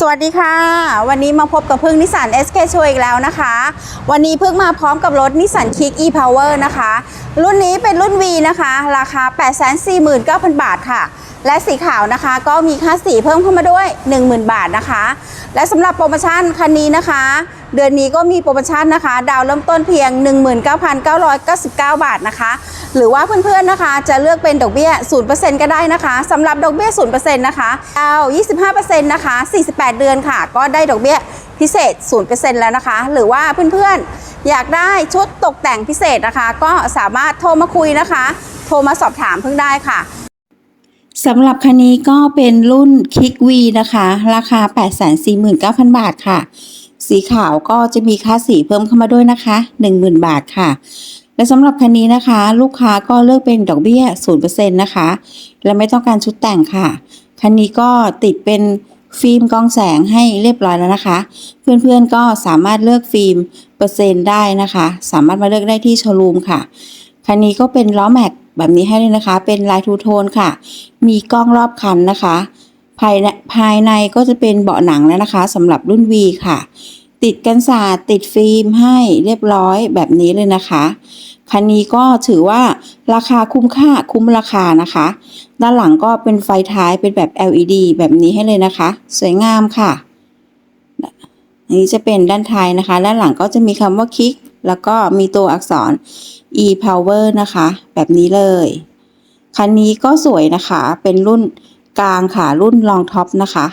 สวัสดีค่ะ วันนี้มาพบกับพึ่งนิสสัน SK โชอีกแล้วนะคะ วันนี้พึ่งมาพร้อมกับรถนิสสันคิก e-power นะคะ รุ่นนี้เป็นรุ่น V นะคะ ราคา 849,000 บาทค่ะ และสีขาวนะคะ ก็มีค่าสีเพิ่มเข้ามาด้วย 10,000 บาทนะคะ และสำหรับโปรโมชั่นคันนี้นะคะ เดือนนี้ก็มีโปรโมชั่นนะคะ ดาวน์เริ่มต้นเพียง 19,999 บาทนะคะ หรือว่าเพื่อนๆนะคะ จะเลือกเป็นดอกเบี้ย 0%ก็ได้นะคะสำหรับดอกเบี้ย 0%นะคะดาว25%นะคะ 48 เดือนค่ะ ก็ได้ดอกเบี้ยพิเศษ 0%แล้วนะคะ หรือว่าเพื่อนๆ อยากได้ชุดตกแต่งพิเศษนะคะ ก็สามารถโทรมาคุยนะคะ โทรมาสอบถามเพิ่งได้ค่ะสำหรับคันนี้ก็เป็นรุ่น Kick V นะคะ ราคา 849,000 บาทค่ะ สีขาวก็จะมีค่าสีเพิ่มเข้ามาด้วยนะคะ 10,000 บาทค่ะ และสำหรับคันนี้นะคะ ลูกค้าก็เลือกเป็นดอกเบี้ย 0%นะคะ และไม่ต้องการชุดแต่งค่ะ คันนี้ก็ติดเป็นฟิล์มกองแสงให้เรียบร้อยแล้วนะคะ เพื่อนๆก็สามารถเลือกฟิล์มเปอร์เซ็นต์ได้นะคะ สามารถมาเลือกได้ที่โชว์รูมค่ะ คันนี้ก็เป็นล้อแม็กแบบนี้ให้เลยนะคะ เป็นลายทูโทนค่ะ มีกล้องรอบคันนะคะ ภายในภายในก็จะเป็นเบาะหนังแล้วนะคะสำหรับรุ่น V ค่ะ ติดกันศาสตร์ติดฟิล์มให้เรียบร้อยแบบนี้เลยนะคะคันนี้ก็ถือว่าราคาคุ้มค่าคุ้มราคานะคะ ด้านหลังก็เป็นไฟท้ายเป็นแบบ LED แบบนี้ให้เลยนะคะ สวยงามค่ะอันนี้จะเป็นด้านท้ายนะคะด้านหลังก็จะมีคำว่าคลิก แล้วก็มีตัวอักษร e power นะคะ แบบนี้เลยคันนี้ก็สวยนะคะ เป็นรุ่นกลางค่ะ รุ่นรองท็อปนะคะ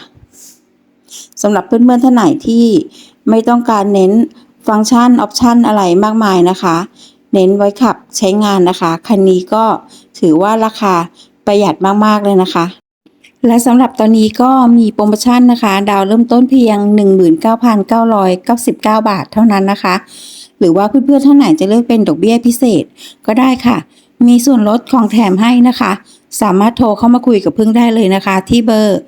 สำหรับเพื่อนๆท่านไหนที่ ไม่ต้องการเน้นฟังก์ชันออปชันอะไรมากมายนะคะ เน้นไว้ขับใช้งานนะคะ คันนี้ก็ถือว่าราคาประหยัดมากๆเลยนะคะ และสำหรับตอนนี้ก็มีโปรโมชั่นนะคะ ดาวเริ่มต้นเพียง 19,999 บาทเท่านั้นนะคะ หรือว่าเพื่อนๆท่านไหนจะเลือกเป็นดอกเบี้ยพิเศษก็ได้ค่ะ มีส่วนลดของแถมให้นะคะ สามารถโทรเข้ามาคุยกับพึ่งได้เลยนะคะ ที่เบอร์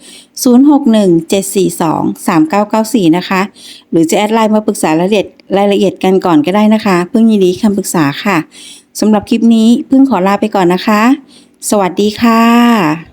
0617423994 นะคะ หรือจะแอดไลน์มาปรึกษารายละเอียดรายละเอียดกันก่อนก็ได้นะคะ พึ่งยินดีคำปรึกษาค่ะสำหรับคลิปนี้พึ่งขอลาไปก่อนนะคะ สวัสดีค่ะ